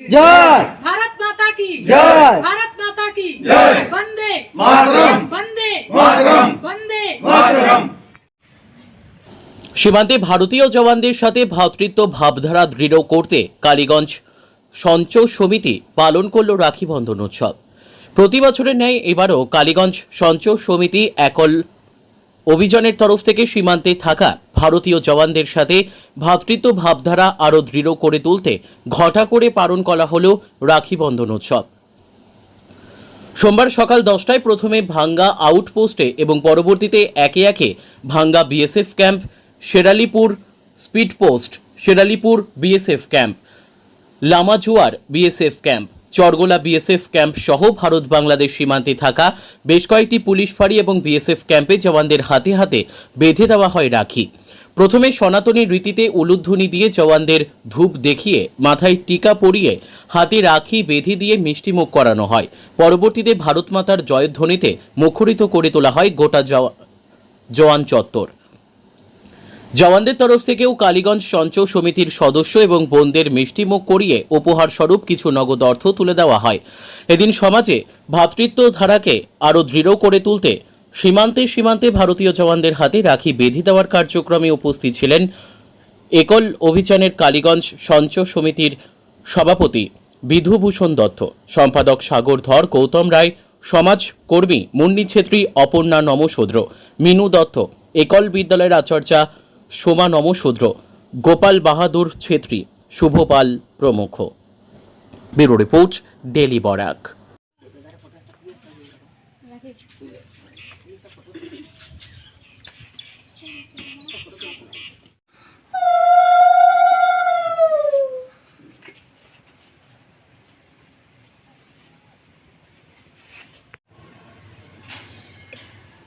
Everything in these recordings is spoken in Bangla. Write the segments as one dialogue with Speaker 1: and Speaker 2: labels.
Speaker 1: জয়।
Speaker 2: ভারত মাতা কি?
Speaker 1: জয়।
Speaker 2: ভারত মাতা কি?
Speaker 3: জয়।
Speaker 2: বন্দে।
Speaker 3: মাতরম।
Speaker 2: বন্দে।
Speaker 3: মাতরম।
Speaker 2: বন্দে।
Speaker 3: মাতরম।
Speaker 4: সীমান্তে ভারতীয় জওয়ানদের সাথে ভ্রাতৃত্ব ভাবধারা দৃঢ় করতে কালীগঞ্জ সঞ্চয় সমিতি পালন করল রাখি বন্ধন উৎসব। প্রতি বছরের ন্যায় এবারও কালীগঞ্জ সঞ্চয় সমিতি একল অভিযানের তরফ থেকে সীমান্তে থাকা ভারতীয় জওয়ানদের সাথে ভ্রাতৃত্ব ভাবধারা আরও দৃঢ় করে তুলতে ঘটা করে পালন করা হল রাখি বন্ধন উৎসব। সোমবার সকাল দশটায় প্রথমে ভাঙ্গা আউটপোস্টে এবং পরবর্তীতে একে একে ভাঙ্গা BSF camp, Sheralipur speed post Sheralipur BSF camp, লামাজুয়ার BSF camp, Chargola BSF camp সহ ভারত বাংলাদেশ সীমান্তে থাকা বেশ কয়েকটি পুলিশ ফাঁড়ি এবং বিএসএফ ক্যাম্পে জওয়ানদের হাতে হাতে বেঁধে দেওয়া হয় রাখি। প্রথমে সনাতনী রীতিতে উলুধ্বনি দিয়ে জওয়ানদের ধূপ দেখিয়ে মাথায় টিকা পরিয়ে হাতে রাখি বেঁধে দিয়ে মিষ্টিমুখ করানো হয়। পরবর্তীতে ভারত মাতার জয়ধ্বনিতে মুখরিত করে তোলা হয় গোটা জওয়া- জওয়ান চত্বর। জওয়ানদের তরফ থেকেও কালীগঞ্জ সঞ্চয় সমিতির সদস্য এবং বোনদের মিষ্টিমুখ করিয়ে উপহার স্বরূপ কিছু নগদ অর্থ তুলে দেওয়া হয়। এদিন সমাজে ভ্রাতৃত্ব ধারাকে আরও দৃঢ় করে তুলতে সীমান্তে সীমান্তে ভারতীয় জওয়ানদের হাতে রাখি বেঁধে দেওয়ার কার্যক্রমে উপস্থিত ছিলেন একল অভিযানের কালীগঞ্জ সঞ্চয় সমিতির সভাপতি বিধুভূষণ দত্ত, সম্পাদক সাগর ধর, গৌতম রায় সমাজকর্মী মুন্নি ছেত্রী, অপর্ণা নমশূদ্র, মিনু দত্ত, একল বিদ্যালয়ের আচার্যা সোমা নমশূদ্র, গোপাল বাহাদুর ছেত্রী, শুভপাল প্রমুখ। Bureau report daily Barak.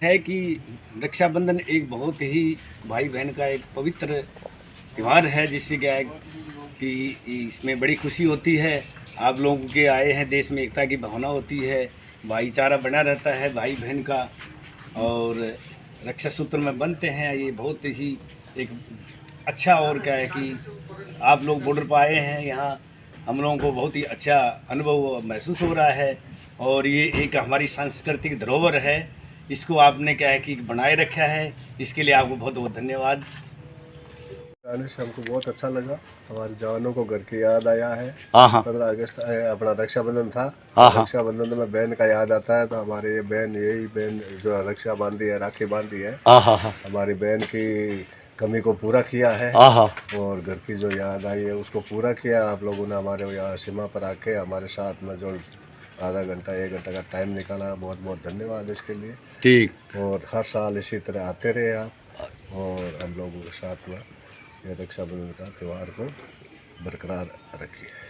Speaker 5: है कि रक्षाबंधन एक बहुत ही भाई बहन का एक पवित्र त्यौहार है, जिससे क्या है कि इसमें बड़ी खुशी होती है। आप लोगों के आए हैं देश में एकता की भावना होती है। भाईचारा बना रहता है भाई बहन का और रक्षा सूत्र में बनते हैं। ये बहुत ही एक अच्छा और क्या है कि आप लोग बॉर्डर पर आए हैं। यहाँ हम लोगों को बहुत ही अच्छा अनुभव महसूस हो रहा है और ये एक हमारी सांस्कृतिक धरोहर है। इसको आपने क्या है कि बनाए रखा है। इसके लिए आपको बहुत बहुत धन्यवाद।
Speaker 6: आने से हमको बहुत अच्छा लगा। हमारे जवानों को घर की याद आया है।
Speaker 5: हाँ हाँ।
Speaker 6: पंद्रह अगस्त अपना रक्षाबंधन था।
Speaker 5: हाँ।
Speaker 6: रक्षाबंधन में बहन का याद आता है तो हमारे ये बहन यही बहन जो रक्षा बांधी है राखी बांधी है हमारी बहन की कमी को पूरा किया है। और घर की जो याद आई है उसको पूरा किया। आप लोगों ने हमारे यहाँ सीमा पर आके हमारे साथ में जो आधा घंटा एक घंटा का टाइम निकाला। बहुत बहुत धन्यवाद इसके लिए।
Speaker 5: ठीक।
Speaker 6: और हर साल इसी तरह आते रहे आप और हम लोगों के साथ में। रक्षाबंधन का त्यौहार को बरकरार रखिए।